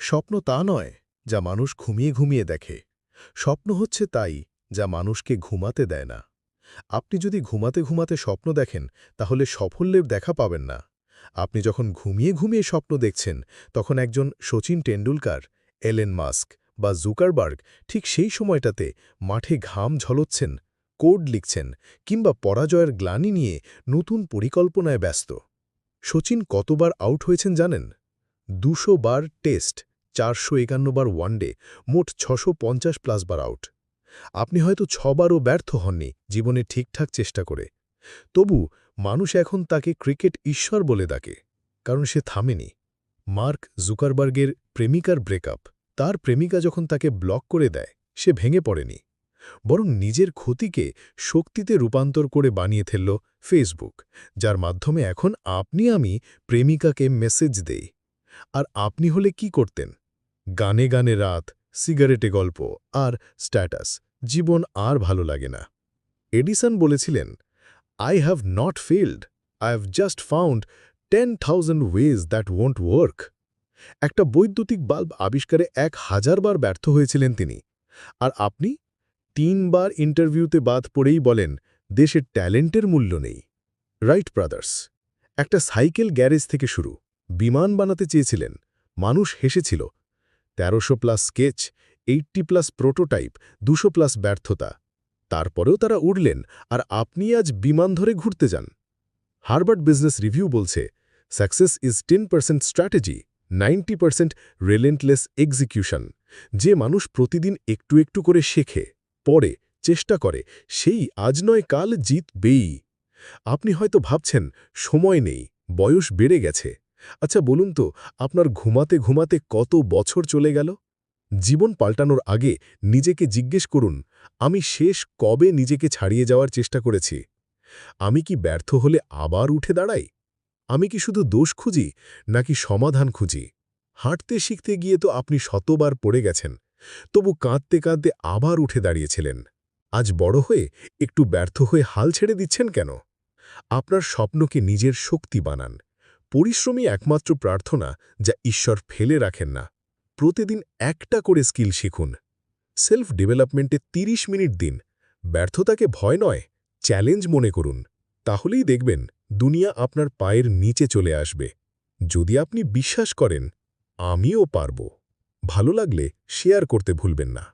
স্বপ্ন তা নয় যা মানুষ ঘুমিয়ে ঘুমিয়ে দেখে। স্বপ্ন হচ্ছে তাই যা মানুষকে ঘুমাতে দেয় না। আপনি যদি ঘুমাতে ঘুমাতে স্বপ্ন দেখেন, তাহলে সাফল্যের দেখা পাবেন না। আপনি যখন ঘুমিয়ে ঘুমিয়ে স্বপ্ন দেখছেন, তখন একজন শচীন টেন্ডুলকার, এলেন মাস্ক বা জুকারবার্গ ঠিক সেই সময়টাতে মাঠে ঘাম ঝলচ্ছেন, কোড লিখছেন কিংবা পরাজয়ের গ্লানি নিয়ে নতুন পরিকল্পনায় ব্যস্ত। শচীন কতবার আউট হয়েছেন জানেন? দুশো বার টেস্ট চারশো একান্ন বার ওয়ানডে মোট ছশো পঞ্চাশ প্লাস বার আউট আপনি হয়তো ছবারও ব্যর্থ হননি জীবনে ঠিকঠাক চেষ্টা করে। তবু মানুষ এখন তাকে ক্রিকেট ঈশ্বর বলে ডাকে, কারণ সে থামেনি। মার্ক জুকারবার্গের প্রেমিকার ব্রেকআপ তার প্রেমিকা যখন তাকে ব্লক করে দেয়, সে ভেঙে পড়েনি। বরং নিজের ক্ষতিকে শক্তিতে রূপান্তর করে বানিয়ে ফেলল ফেসবুক যার মাধ্যমে এখন আপনি আমি প্রেমিকাকে মেসেজ দেই। আর আপনি হলে কি করতেন? গানে গানে রাত, সিগারেটে গল্প আর স্ট্যাটাস। জীবন আর ভালো লাগে না। এডিসন বলেছিলেন I have not failed I have just found ten thousand ways that won't work একটা বৈদ্যুতিক বাল্ব আবিষ্কারে এক হাজারবার ব্যর্থ হয়েছিলেন তিনি। আর আপনি তিনবার ইন্টারভিউতে বাদ পড়েই বলেন, দেশের ট্যালেন্টের মূল্য নেই। Wright, brothers? একটা সাইকেল গ্যারেজ থেকে শুরু। বিমান বানাতে চেয়েছিলেন। মানুষ হেসেছিল তেরোশো plus sketch, eighty plus prototype, দুশো প্লাস ব্যর্থতা। তারপরেও তারা উড়লেন, আর আপনি আজ বিমান ধরে ঘুরতে যান। হার্বার্ট বিজনেস রিভিউ বলছে, success is ten percent strategy, ninety percent relentless execution. যে মানুষ প্রতিদিন একটু একটু করে শেখে, পড়ে, চেষ্টা করে, সেই আজ নয় কাল জিতবেই। আপনি হয়তো ভাবছেন, সময় নেই, বয়স বেড়ে গেছে। আচ্ছা বলুন তো, আপনার ঘুমাতে ঘুমাতে কত বছর চলে গেল? জীবন পাল্টানোর আগে নিজেকে জিজ্ঞেস করুন, আমি শেষ কবে নিজেকে ছাড়িয়ে যাওয়ার চেষ্টা করেছি? আমি কি ব্যর্থ হলে আবার উঠে দাঁড়াই? আমি কি শুধু দোষ খুঁজি, নাকি সমাধান খুঁজি? হাঁটতে শিখতে গিয়ে তো আপনি শতবার পড়ে গেছেন, তবু কাঁদতে কাঁদতে আবার উঠে দাঁড়িয়েছিলেন। আজ বড় হয়ে একটু ব্যর্থ হয়ে হাল ছেড়ে দিচ্ছেন কেন? আপনার স্বপ্নকে নিজের শক্তি বানান। পরিশ্রমী একমাত্র প্রার্থনা যা ঈশ্বর ফেলে রাখেন না। প্রতিদিন একটা করে স্কিল শিখুন। সেলফ ডেভেলপমেন্টে ৩০ মিনিট দিন। ব্যর্থতাকে ভয় নয়, চ্যালেঞ্জ মনে করুন। তাহলেই দেখবেন দুনিয়া আপনার পায়ের নিচে চলে আসবে। যদি আপনি বিশ্বাস করেন, আমিও পারব। ভালো লাগলে শেয়ার করতে ভুলবেন না।